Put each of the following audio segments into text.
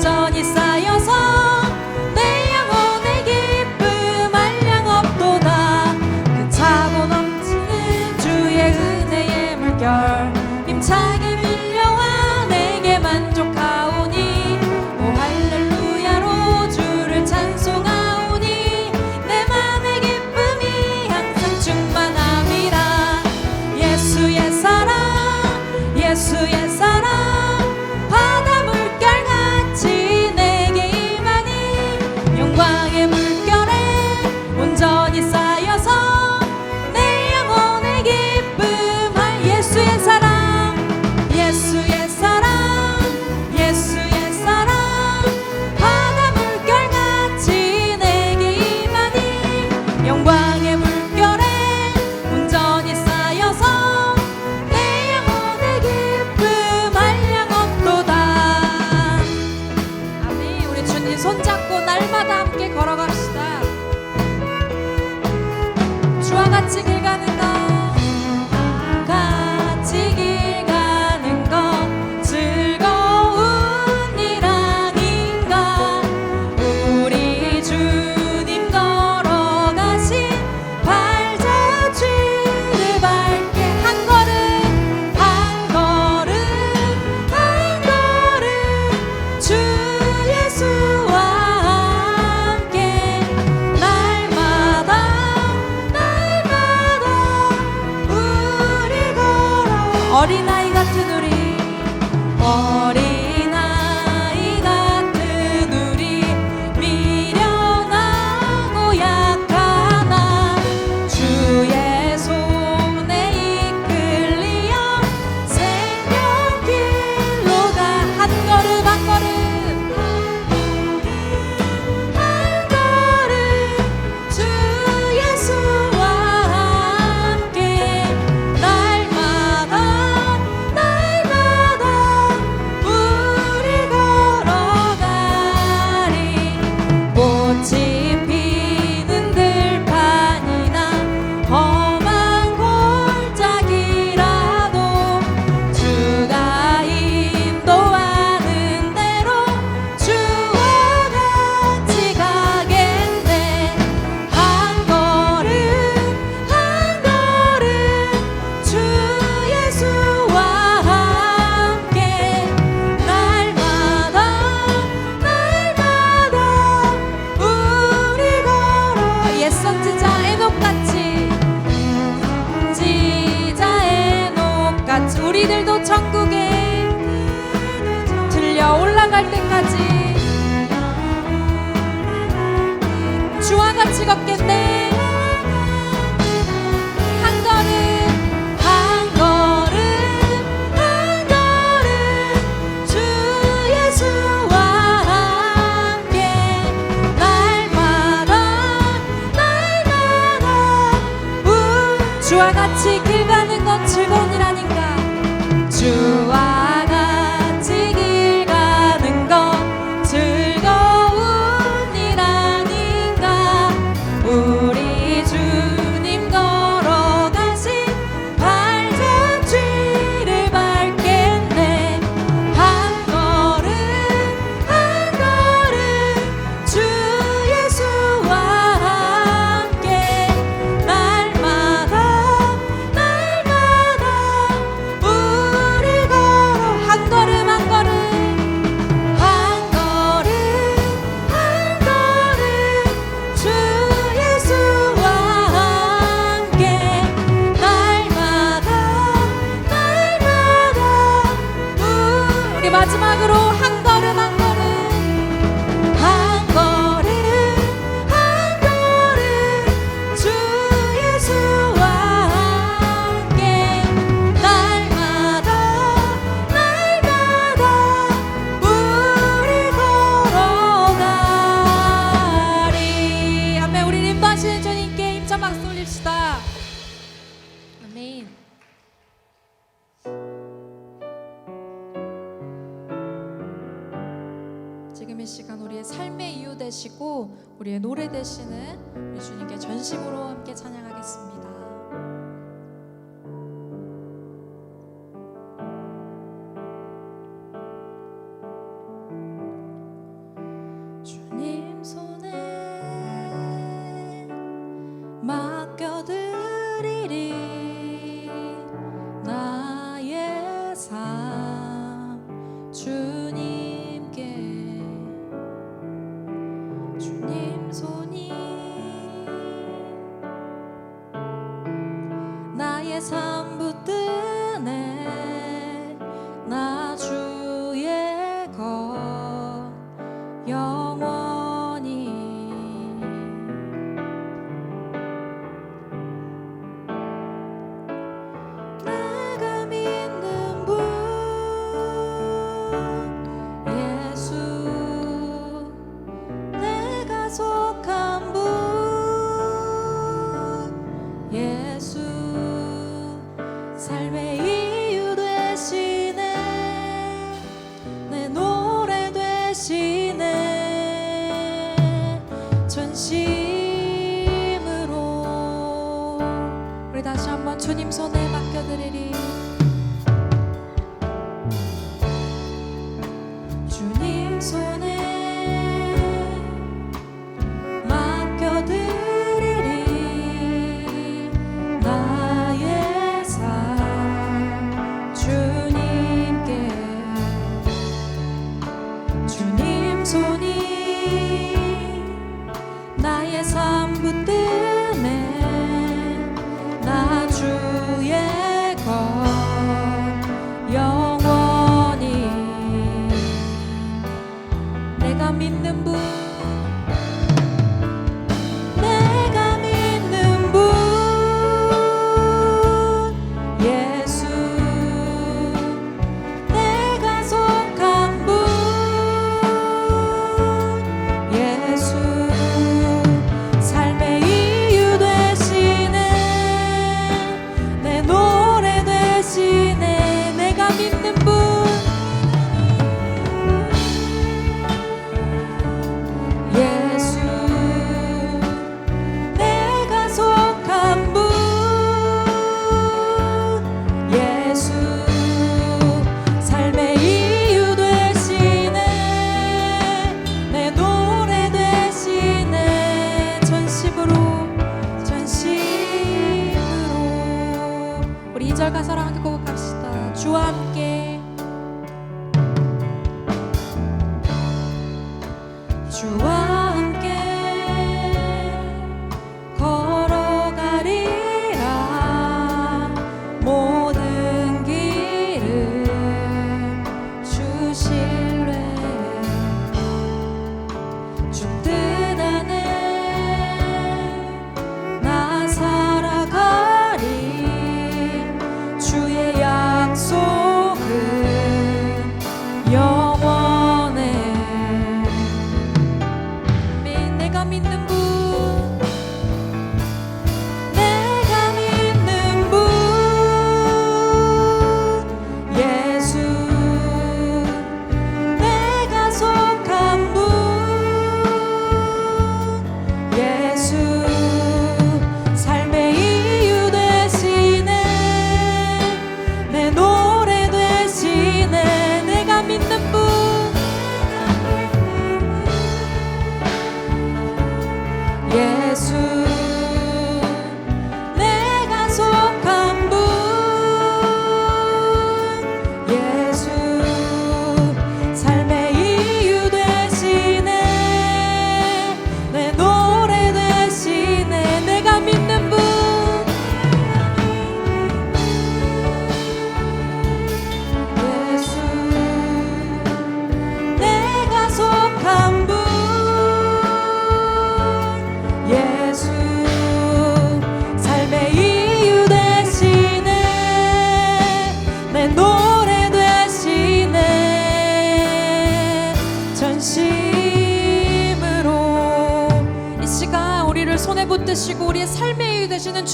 Cho 너희들도 천국에 들려 올라갈 때까지 주와 같이 걷겠네. 한 걸음 한 걸음 한 걸음 주 예수와 함께 날마다 날마다 주와 같이 지금 이 시간 우리의 삶의 이유 되시고 우리의 노래 되시는 우리 주님께 전심으로 함께 찬양하겠습니다. 다시 한번 주님 손에 맡겨드리리. 주님 손에 맡겨드리리. 나의 삶 주님께. 주님 손이 나의 삶 붙들 있는 분.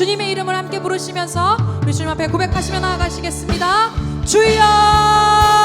주님의 이름을 함께 부르시면서 우리 주님 앞에 고백하시며 나아가시겠습니다. 주여